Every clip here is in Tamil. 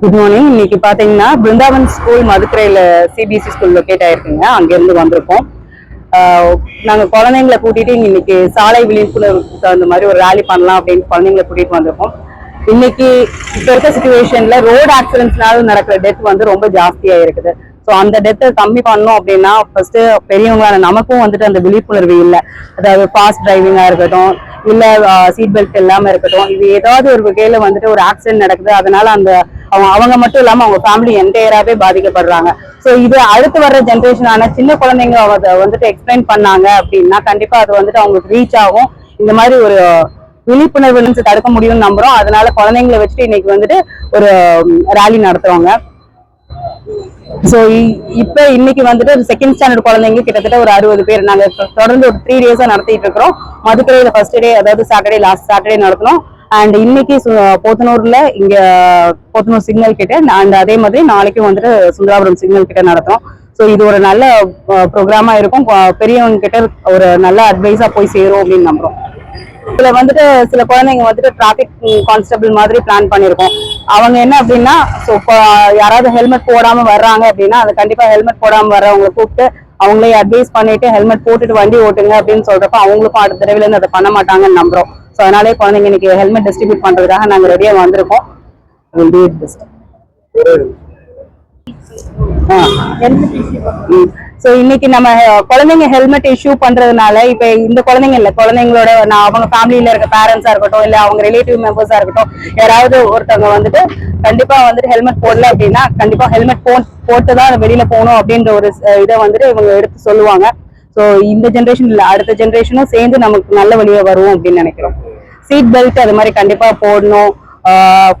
குட் மார்னிங் இன்னைக்கு பாத்தீங்கன்னா பிருந்தாவன் ஸ்கூல் மதுக்கரையில சிபிஎஸ்சி ஸ்கூல் லொக்கேட் ஆயிருக்குங்க. அங்கிருந்து வந்திருக்கோம். நாங்க குழந்தைங்களை கூட்டிட்டு இன்னைக்கு சாலை விழிப்புணர்வுக்கு தகுந்த மாதிரி ஒரு ரேலி பண்ணலாம் அப்படின்னு குழந்தைங்களை கூட்டிட்டு வந்திருக்கோம். இன்னைக்கு இப்ப இருக்க சுச்சுவேஷன்ல ரோடு ஆக்சிடென்ட்ஸ்னால நடக்கிற டெத் வந்து ரொம்ப ஜாஸ்தியா இருக்குது. ஸோ அந்த டெத்தை கம்மி பண்ணோம் அப்படின்னா ஃபர்ஸ்ட் பெரியவங்களான நமக்கும் வந்துட்டு அந்த விழிப்புணர்வு இல்லை. அதாவது ஃபாஸ்ட் டிரைவிங்கா இருக்கட்டும் இல்லை சீட் பெல்ட் இல்லாமல் இருக்கட்டும் இது ஏதாவது ஒரு வகையில் வந்துட்டு ஒரு ஆக்சிடென்ட் நடக்குது அதனால அந்த அவங்க அவங்க மட்டும் இல்லாமல் அவங்க ஃபேமிலி என்டையராகவே பாதிக்கப்படுறாங்க. ஸோ இது அடுத்து வர்ற ஜென்ரேஷனான சின்ன குழந்தைங்க அதை வந்துட்டு எக்ஸ்பிளைன் பண்ணாங்க அப்படின்னா கண்டிப்பாக அது வந்துட்டு அவங்களுக்கு ரீச் ஆகும். இந்த மாதிரி ஒரு விழிப்புணர்வு தடுக்க முடியும்னு நம்புறோம். அதனால குழந்தைங்களை வச்சுட்டு இன்னைக்கு வந்துட்டு ஒரு ரேலி நடத்துறோங்க ஸோ இப்போ இன்னைக்கு வந்துட்டு செகண்ட் ஸ்டாண்டர்ட் குழந்தைங்க கிட்டத்தட்ட ஒரு அறுபது பேர். நாங்கள் தொடர்ந்து ஒரு த்ரீ டேஸாக நடத்திட்டு இருக்கிறோம். மதுக்கரையில் ஃபர்ஸ்ட் டே அதாவது சாட்டர்டே லாஸ்ட் சாட்டர்டே நடத்தினோம். அண்ட் இன்னைக்கு சு- போத்தனூர்ல இங்க போத்தனூர் சிக்னல் கிட்ட அண்ட் அதே மாதிரி நாளைக்கும் வந்துட்டு சுந்தராபுரம் சிக்னல் கிட்ட நடத்துறோம். ஸோ இது ஒரு நல்ல ப்ரோக்ராமா இருக்கும். பெரியவங்க கிட்ட ஒரு நல்ல அட்வைஸா போய் சேரும் அப்படின்னு நம்புறோம். இதுல வந்துட்டு சில குழந்தைங்க வந்துட்டு டிராபிக் கான்ஸ்டபிள் மாதிரி பிளான் பண்ணிருக்கோம். அவங்க என்ன அப்படின்னா ஸோ யாராவது ஹெல்மெட் போடாம வர்றாங்க அப்படின்னா அது கண்டிப்பா ஹெல்மெட் போடாம வர்றவங்களை கூப்பிட்டு அவங்களே அட்வைஸ் பண்ணிட்டு ஹெல்மெட் போட்டுட்டு வண்டி ஓட்டுங்க அப்படின்னு சொல்றப்ப அவங்களுக்கும் அடுத்த தடவைல இருந்து அதை பண்ண மாட்டாங்கன்னு நம்புறோம். ஸோ அதனாலே குழந்தைங்க இன்னைக்கு ஹெல்மெட் டிஸ்ட்ரிபியூட் பண்றதுக்காக நாங்க ரெடியா வந்திருக்கோம். It best. ஸோ இன்னைக்கு நம்ம குழந்தைங்க ஹெல்மெட் இஷ்யூ பண்றதுனால இப்ப இந்த குழந்தைங்க இல்லை குழந்தைங்களோட நான் அவங்க ஃபேமிலியில இருக்க பேரண்ட்ஸா இருக்கட்டும் இல்லை அவங்க ரிலேட்டிவ் மெம்பர்ஸா இருக்கட்டும் யாராவது ஒருத்தவங்க வந்துட்டு கண்டிப்பா வந்துட்டு ஹெல்மெட் போடல அப்படின்னா கண்டிப்பா ஹெல்மெட் போ போட்டு தான் வெளியில போகணும் அப்படின்ற ஒரு இதை வந்துட்டு இவங்க எடுத்து சொல்லுவாங்க. ஸோ இந்த ஜென்ரேஷன் இல்லை அடுத்த ஜென்ரேஷனும் சேர்ந்து நமக்கு நல்ல வழியை வரும் அப்படின்னு நினைக்கிறோம். சீட் பெல்ட் அது மாதிரி கண்டிப்பா போடணும்.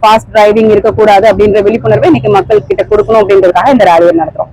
ஃபாஸ்ட் டிரைவிங் இருக்கக்கூடாது அப்படின்ற விழிப்புணர்வை இன்னைக்கு மக்கள் கிட்ட கொடுக்கணும் அப்படின்றதுக்காக இந்த ரேலியை நடத்துறோம்.